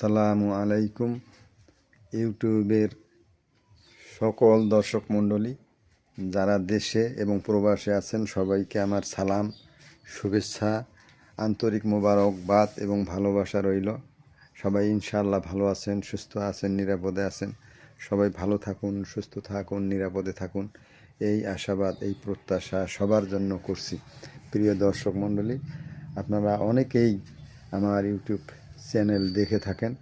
সালামু আলাইকুম, ইউটিউবের সকল দর্শক মণ্ডলী, যারা দেশে এবং প্রবাসে আছেন, সবাইকে আমার সালাম, শুভেচ্ছা, আন্তরিক মোবারকবাদ এবং ভালোবাসা রইল। সবাই ইনশাল্লাহ ভালো আছেন, সুস্থ আছেন, নিরাপদে আছেন। সবাই ভালো থাকুন, সুস্থ থাকুন, নিরাপদে থাকুন। এই আশাবাদ, এই প্রত্যাশা সবার জন্য করছি। প্রিয় দর্শক মণ্ডলী, আপনারা অনেকেই আমার ইউটিউব চ্যানেল দেখে থাকেন।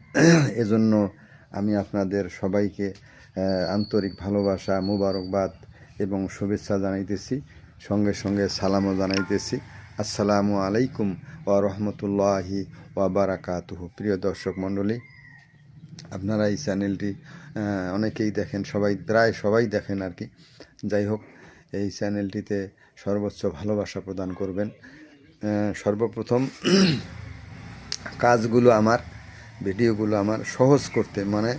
এজন্য আমি আপনাদের সবাইকে আন্তরিক ভালোবাসা, মোবারকবাদ এবং শুভেচ্ছা জানাইতেছি। সঙ্গে সঙ্গে সালামও জানাইতেছি। আসসালামু আলাইকুম ওয়া রহমতুল্লাহি ওয়া বারাকাতুহু। প্রিয় দর্শক মণ্ডলী, আপনারা এই চ্যানেলটি অনেকেই দেখেন, সবাই, প্রায় সবাই দেখেন আর কি। যাই হোক, এই চ্যানেলটিতে সর্বোচ্চ ভালোবাসা প্রদান করবেন। সর্বপ্রথম কাজগুলো আমার, ভিডিওগুলো আমার সহজ করতে মানে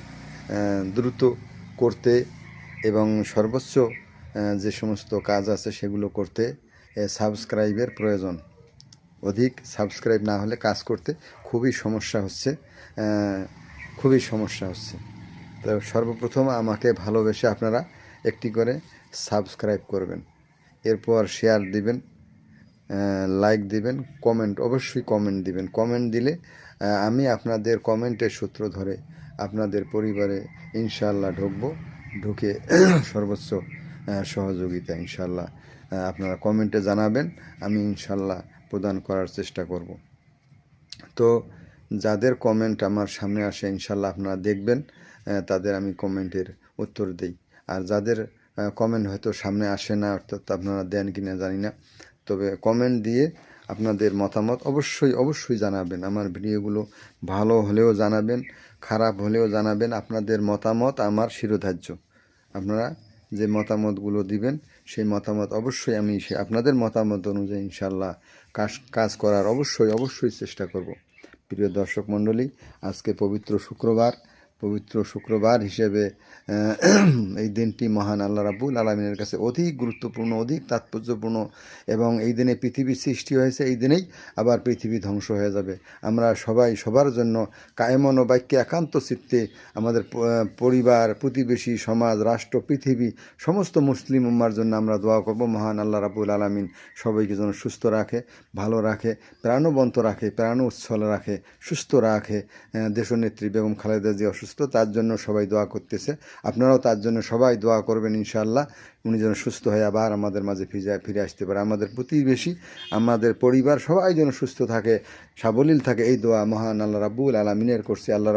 দ্রুত করতে এবং সর্বোচ্চ যে সমস্ত কাজ আছে সেগুলো করতে সাবস্ক্রাইবের প্রয়োজন। অধিক সাবস্ক্রাইব না হলে কাজ করতে খুবই সমস্যা হচ্ছে খুবই সমস্যা হচ্ছে। তো সর্বপ্রথম আমাকে ভালোবেসে আপনারা একটি করে সাবস্ক্রাইব করবেন, এরপর শেয়ার দিবেন লাইক দিবেন কমেন্ট অবশ্যই কমেন্ট দিবেন। কমেন্ট দিলে আমি আপনাদের কমেন্টের সূত্র ধরে আপনাদের পরিবারে ইনশাল্লাহ ঢুকবো। ঢুকে সর্বোচ্চ সহযোগিতা ইনশাল্লাহ আপনারা কমেন্টে জানাবেন। আমি ইনশাল্লাহ প্রদান করার চেষ্টা করব। তো যাদের কমেন্ট আমার সামনে আসে ইনশাল্লাহ আপনারা দেখবেন তাদের আমি কমেন্টের উত্তর দিই। আর যাদের কমেন্ট হয়তো সামনে আসে না, অর্থাৎ আপনারা দেন কি না জানি না তবে কমেন্ট দিয়ে আপনাদের মতামত অবশ্যই অবশ্যই জানাবেন। আমার ভিডিওগুলো ভালো হলেও জানাবেন, খারাপ হলেও জানাবেন। আপনাদের মতামত আমার শিরোধার্য। আপনারা যে মতামতগুলো দিবেন, সেই মতামত অবশ্যই আমি সে আপনাদের মতামত অনুযায়ী ইনশাল্লাহ কাজ কাজ করার অবশ্যই অবশ্যই চেষ্টা করব। প্রিয় দর্শক মণ্ডলী, আজকে পবিত্র শুক্রবার। পবিত্র শুক্রবার হিসেবে এই দিনটি মহান আল্লাহ রাব্বুল আলমিনের কাছে অধিক গুরুত্বপূর্ণ, অধিক তাৎপর্যপূর্ণ এবং এই দিনে পৃথিবী সৃষ্টি হয়েছে, এই দিনেই আবার পৃথিবী ধ্বংস হয়ে যাবে। আমরা সবাই, সবার জন্য কায়মন ও বাক্যে একান্ত চিত্তে আমাদের পরিবার, প্রতিবেশী, সমাজ, রাষ্ট্র, পৃথিবী, সমস্ত মুসলিম উম্মার জন্য আমরা দোয়া করব, মহান আল্লাহ রাবুল আলমিন সবাইকে যেন সুস্থ রাখে, ভালো রাখে, প্রাণবন্ত রাখে, প্রাণ উচ্ছল রাখে, সুস্থ রাখে। দেশনেত্রী বেগম খালেদা জি অসুস্থ তার জন্য সবাই দোয়া করতেছে। আপনারাও তার জন্য সবাই দোয়া করবেন ইনশাআল্লাহ। উনি যেন সুস্থ হয়ে আবার আমাদের মাঝে ফিরে ফিরে আসতে পারে। আমাদের প্রতিবেশী, আমাদের পরিবার সবাই যেন সুস্থ থাকে, সাবলীল থাকে। এই দোয়া মহান আল্লাহ রাব্বুল আলমিনের করছে। আল্লাহ